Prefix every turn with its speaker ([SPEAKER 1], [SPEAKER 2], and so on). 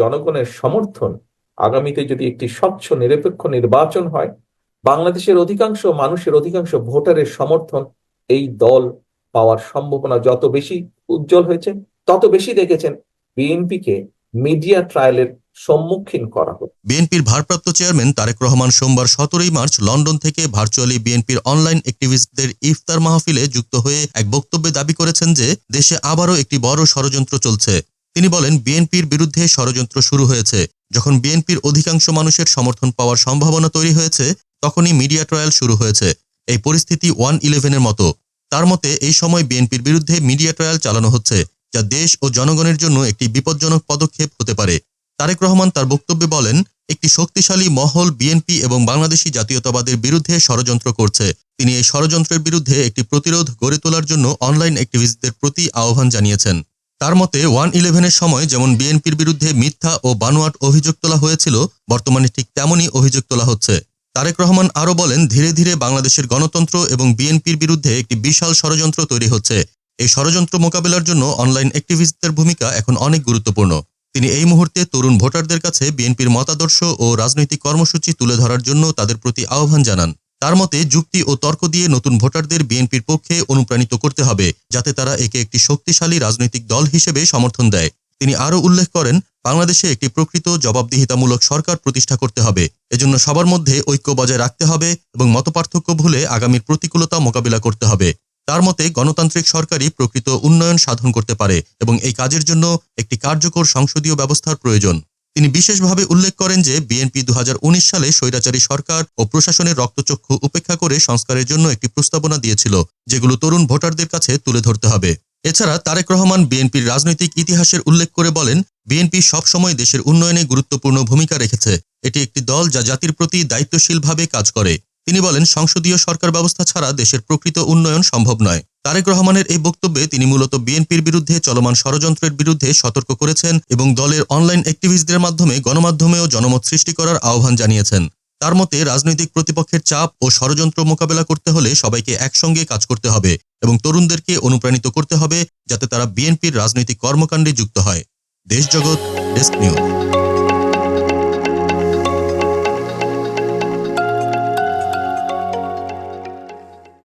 [SPEAKER 1] জনগণের সমর্থন আগামীতে যদি একটি স্বচ্ছ, নিরপেক্ষ নির্বাচন হয়, বাংলাদেশের অধিকাংশ মানুষের অধিকাংশ ভোটারের সমর্থন এই দল পাওয়ার সম্ভাবনা যত বেশি উজ্জ্বল হয়েছে, তত বেশি দেখেছেন বিএনপিকে মিডিয়া ট্রায়ালের সম্মুখীন করা হচ্ছে
[SPEAKER 2] বিএনপির ভারপ্রাপ্ত চেয়ারম্যান তারেক রহমান সোমবার সতেরোই মার্চ লন্ডন থেকে ভার্চুয়ালি বিএনপির অনলাইন অ্যাক্টিভিস্টদের ইফতার মাহফিলে যুক্ত হয়ে এক বক্তব্যে দাবি করেছেন যে, দেশে আবারও একটি বড় ষড়যন্ত্র চলছে। তিনি বলেন, বিএনপির বিরুদ্ধে ষড়যন্ত্র শুরু হয়েছে। যখন বিএনপির অধিকাংশ মানুষের সমর্থন পাওয়ার সম্ভাবনা তৈরি হয়েছে, তখনই মিডিয়া ট্রায়াল শুরু হয়েছে। এই পরিস্থিতি ওয়ান ইলেভেনের মতো। তার মতে, এই সময় বিএনপির বিরুদ্ধে মিডিয়া ট্রায়াল চালানো হচ্ছে, যা দেশ ও জনগণের জন্য একটি বিপজ্জনক পদক্ষেপ হতে পারে। তারেক রহমান তার বক্তব্যে বলেন, একটি শক্তিশালী মহল বিএনপি এবং বাংলাদেশি জাতীয়তাবাদের বিরুদ্ধে ষড়যন্ত্র করছে। তিনি এই ষড়যন্ত্রের বিরুদ্ধে একটি প্রতিরোধ গড়ে তোলার জন্য অনলাইন অ্যাক্টিভিস্টদের প্রতি আহ্বান জানিয়েছেন। তার মতে ওয়ান ইলেভেনের সময় যেমন বিএনপির বিরুদ্ধে মিথ্যা ও বানোয়াট অভিযোগ তোলা হয়েছিল, বর্তমানে ঠিক তেমনই অভিযোগ তোলা হচ্ছে। তারেক রহমান আরও বলেন, ধীরে ধীরে বাংলাদেশের গণতন্ত্র এবং বিএনপির বিরুদ্ধে একটি বিশাল ষড়যন্ত্র তৈরি হচ্ছে। এই ষড়যন্ত্র মোকাবেলার জন্য অনলাইন অ্যাক্টিভিস্টদের ভূমিকা এখন অনেক গুরুত্বপূর্ণ। তিনি এই মুহূর্তে তরুণ ভোটারদের কাছে বিএনপির মতাদর্শ ও রাজনৈতিক কর্মসূচি তুলে ধরার জন্য তাদের প্রতি আহ্বান জানান। তার মতে যুক্তি ও তর্ক দিয়ে নতুন ভোটারদের বিএনপির পক্ষে অনুপ্রাণিত করতে হবে, যাতে তারা একে একটি শক্তিশালী রাজনৈতিক দল হিসেবে সমর্থন দেয়। তিনি আরও উল্লেখ করেন, বাংলাদেশে একটি প্রকৃত জবাবদিহিতামূলক সরকার প্রতিষ্ঠা করতে হবে। এজন্য সবার মধ্যে ঐক্য বজায় রাখতে হবে এবং মতপার্থক্য ভুলে আগামীর প্রতিকূলতা মোকাবিলা করতে হবে। তার মতে গণতান্ত্রিক সরকারই প্রকৃত উন্নয়ন সাধন করতে পারে এবং এই কাজের জন্য একটি কার্যকর সংসদীয় ব্যবস্থার প্রয়োজন। তিনি বিশেষভাবে উল্লেখ করেন যে বিএনপি দু হাজার উনিশ সালে স্বৈরাচারী সরকার ও প্রশাসনের রক্তচক্ষু উপেক্ষা করে সংস্কারের জন্য একটি প্রস্তাবনা দিয়েছিল, যেগুলো তরুণ ভোটারদের কাছে তুলে ধরতে হবে। এছাড়া তারেক রহমান বিএনপির রাজনৈতিক ইতিহাসের উল্লেখ করে বলেন, বিএনপি সবসময় দেশের উন্নয়নে গুরুত্বপূর্ণ ভূমিকা রেখেছে। এটি একটি দল যা জাতির প্রতি দায়িত্বশীলভাবে কাজ করে। তিনি বলেন, সংসদীয় সরকার ব্যবস্থা ছাড়া দেশের প্রকৃত উন্নয়ন সম্ভব নয়। তারেক রহমানের এই বক্তব্যে তিনি মূলত বিএনপির বিরুদ্ধে চলমান ষড়যন্ত্রের বিরুদ্ধে সতর্ক করেছেন এবং দলের অনলাইন অ্যাক্টিভিস্টদের মাধ্যমে গণমাধ্যমেও জনমত সৃষ্টি করার আহ্বান জানিয়েছেন। তার মতে, রাজনৈতিক প্রতিপক্ষের চাপ ও ষড়যন্ত্র মোকাবেলা করতে হলে সবাইকে একসঙ্গে কাজ করতে হবে এবং তরুণদেরকে অনুপ্রাণিত করতে হবে যাতে তারা বিএনপির রাজনৈতিক কর্মকাণ্ডে যুক্ত হয়। Deshjagat desk news.